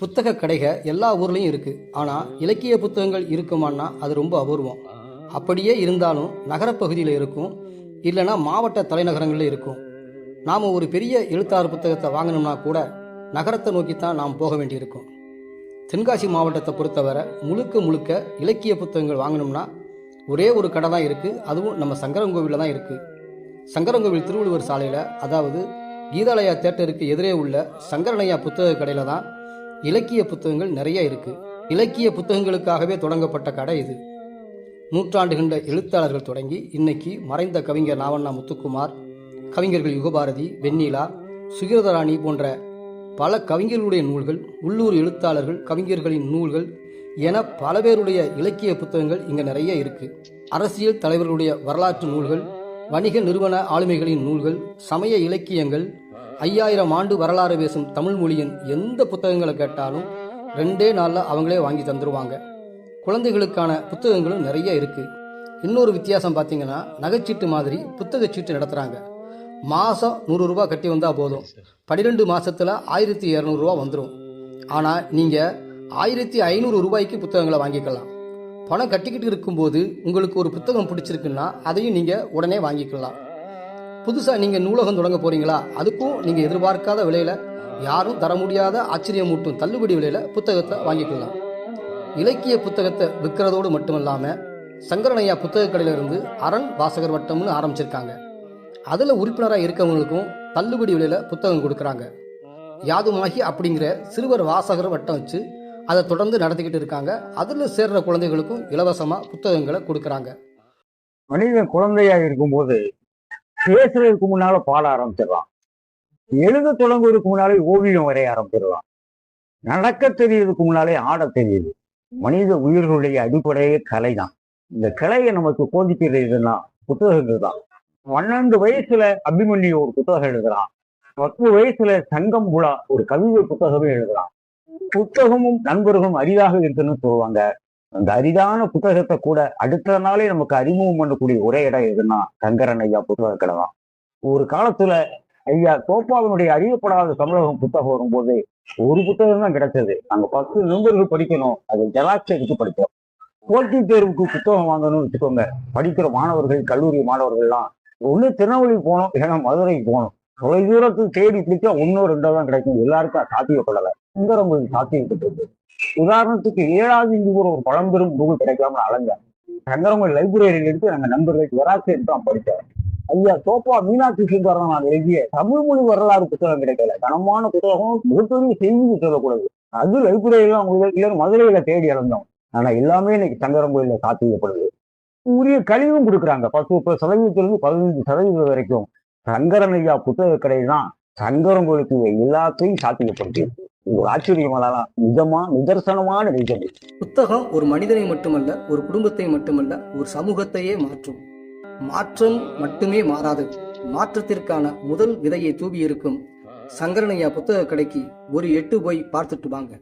புத்தக கடைக எல்லா ஊர்லேயும் இருக்குது ஆனால் இலக்கிய புத்தகங்கள் இருக்குமான்னா அது ரொம்ப அபூர்வம். அப்படியே இருந்தாலும் நகரப்பகுதியில் இருக்கும் இல்லைன்னா மாவட்ட தலைநகரங்களில் இருக்கும். நாம் ஒரு பெரிய எழுத்தாளர் புத்தகத்தை வாங்கணும்னா கூட நகரத்தை நோக்கித்தான் நாம் போக வேண்டியிருக்கும். தென்காசி மாவட்டத்தை பொறுத்தவரை முழுக்க முழுக்க இலக்கிய புத்தகங்கள் வாங்கணும்னா ஒரே ஒரு கடை தான் இருக்குது அதுவும் நம்ம சங்கரங்கோவிலில் தான் இருக்குது சங்கரங்கோவில் திருவள்ளுவர் சாலையில் அதாவது கீதாலயா தேட்டருக்கு எதிரே உள்ள சங்கரனையா புத்தக கடையில் தான் இலக்கிய புத்தகங்கள் நிறைய இருக்கு. இலக்கிய புத்தகங்களுக்காகவே தொடங்கப்பட்ட கடை இது. நூற்றாண்டு கண்ட எழுத்தாளர்கள் தொடங்கி இன்னைக்கு மறைந்த கவிஞர் நாவண்ணா முத்துக்குமார் கவிஞர்கள் யுகபாரதி வெண்ணிலா சுகிரதராணி போன்ற பல கவிஞர்களுடைய நூல்கள் உள்ளூர் எழுத்தாளர்கள் கவிஞர்களின் நூல்கள் என பல பேருடைய இலக்கிய புத்தகங்கள் இங்கே நிறைய இருக்கு. அரசியல் தலைவர்களுடைய வரலாற்று நூல்கள் வணிக நிறுவன ஆளுமைகளின் நூல்கள் சமய இலக்கியங்கள் ஐயாயிரம் ஆண்டு வரலாறு பேசும் தமிழ் மொழியின் எந்த புத்தகங்களை கேட்டாலும் ரெண்டே நாளில் அவங்களே வாங்கி தந்துருவாங்க. குழந்தைகளுக்கான புத்தகங்களும் நிறைய இருக்கு. இன்னொரு வித்தியாசம் பார்த்தீங்கன்னா நகைச்சீட்டு மாதிரி புத்தக சீட்டு நடத்துகிறாங்க மாதம் நூறுரூவா கட்டி வந்தால் போதும். பன்னிரெண்டு மாதத்தில் ஆயிரத்தி இரநூறுவா வந்துடும் ஆனால் நீங்கள் ஆயிரத்தி ஐநூறு ரூபாய்க்கு புத்தகங்களை வாங்கிக்கலாம். பணம் கட்டிக்கிட்டு இருக்கும்போது உங்களுக்கு ஒரு புத்தகம் பிடிச்சிருக்குன்னா அதையும் நீங்கள் உடனே வாங்கிக்கலாம். புதுசாக நீங்கள் நூலகம் தொடங்க போகிறீங்களா அதுக்கும் நீங்கள் எதிர்பார்க்காத விலையில் யாரும் தர முடியாத ஆச்சரியமூட்டும் தள்ளுபடி விலையில் புத்தகத்தை வாங்கிக்கலாம். இலக்கிய புத்தகத்தை விற்கிறதோடு மட்டுமல்லாமல் சங்கரனையா புத்தக கடையிலிருந்து அரண் வாசகர் வட்டம்னு ஆரம்பிச்சிருக்காங்க. அதில் உறுப்பினராக இருக்கவங்களுக்கும் தள்ளுபடி விலையில் புத்தகம் கொடுக்குறாங்க. யாதுமாகி அப்படிங்கிற சிறுவர் வாசகர் வட்டம் வச்சு அதை தொடர்ந்து நடத்திக்கிட்டு இருக்காங்க. அதில் சேர்ற குழந்தைகளுக்கும் இலவசமாக புத்தகங்களை கொடுக்குறாங்க. மனிதன் குழந்தையாக இருக்கும்போது பேசுறதுக்கு முன்னால பாட ஆரம்பிச்சிடலாம் எழுத தொடங்குவதற்கு முன்னாலே ஓவியம் வரைய ஆரம்பிச்சிடலாம் நடக்க தெரியறதுக்கு முன்னாலே ஆட தெரியுது. மனித உயிர்களுடைய அடிப்படையே கலை தான் இந்த கலையை நமக்கு போதிக்கிறது புத்தகங்கள் தான். பன்னெண்டு வயசுல அபிமன்யு ஒரு புத்தகம் எழுதுறான். பத்து வயசுல சங்கம் புலா ஒரு கவிதை புத்தகமே எழுதுறான். புத்தகமும் நண்பர்களும் அரிதாக இருக்குன்னு சொல்லுவாங்க. அந்த அரிதான புத்தகத்தை கூட அடுத்த நாளே நமக்கு அறிமுகம் பண்ணக்கூடிய ஒரே இடம் எதுன்னா கங்கரன் ஐயா புத்தக கடை தான். ஒரு காலத்துல ஐயா கோபாலனுடைய அறியப்படாத தமிழகம் புத்தகம் வரும்போது ஒரு புத்தகம் தான் கிடைச்சது. நாங்க பத்து நண்பர்கள் படிக்கணும். அது ஜெராக்ஸ் எடுத்து படித்தோம் போட்டி தேர்வுக்கு புத்தகம் வாங்கணும்னு வச்சுக்கோங்க. படிக்கிற மாணவர்கள் கல்லூரி மாணவர்கள்லாம் ஒண்ணு திருநெல்வேலி போகணும் இல்லைன்னா மதுரைக்கு போகணும். தொலை தூரத்துக்கு தேடி பிடிச்சா ஒன்னோ ரெண்டோ தான் கிடைக்கும். எல்லாருக்கும் சாத்தியப்படலை. சாத்தியப்படலை சுந்தரங்களுக்கு சாத்தியப்பட்டது உதாரணத்துக்கு ஏழாவது இங்கு ஒரு பழம்பெரும் நூல் கிடைக்காம அலைஞ்சேன் சங்கரங்கள் லைப்ரரியில் எடுத்து நாங்க நண்பர்கள் வராசி எடுத்து தான் படித்தேன் ஐயா சோப்பா மீனாட்சி சுந்தரம் நான் எழுதிய தமிழ் மொழி வரலாறு புத்தகம் கிடைக்கல. கனமான புத்தகம் மிகப்பெரிய செய்தி சொல்லக்கூடாது. அது லைப்ரரியில உங்களுக்கு இல்லை மதுரையில தேடி இழந்தோம் ஆனா எல்லாமே இன்னைக்கு சங்கரம் கோயில சாத்தியப்படுது. உரிய கழிவும் கொடுக்குறாங்க. பத்து முப்பது சதவீதத்திலிருந்து பதினஞ்சு சதவீதம் வரைக்கும் சங்கரன் ஐயா புத்தக கடை தான் கோயிலுக்கு எல்லாத்தையும் சாத்தியப்படுத்தி ஒரு ஆச்சரியமான நிஜமா நிதர்சனமான நிஜம். புத்தகம் ஒரு மனிதனை மட்டுமல்ல ஒரு குடும்பத்தை மட்டுமல்ல ஒரு சமூகத்தையே மாற்றும். மாற்றம் மட்டுமே மாறாது. மாற்றத்திற்கான முதல் விதையை தூவி இருக்கும் சங்கரனையா புத்தக கடைக்கு ஒரு எட்டு போய் பார்த்துட்டு வாங்க.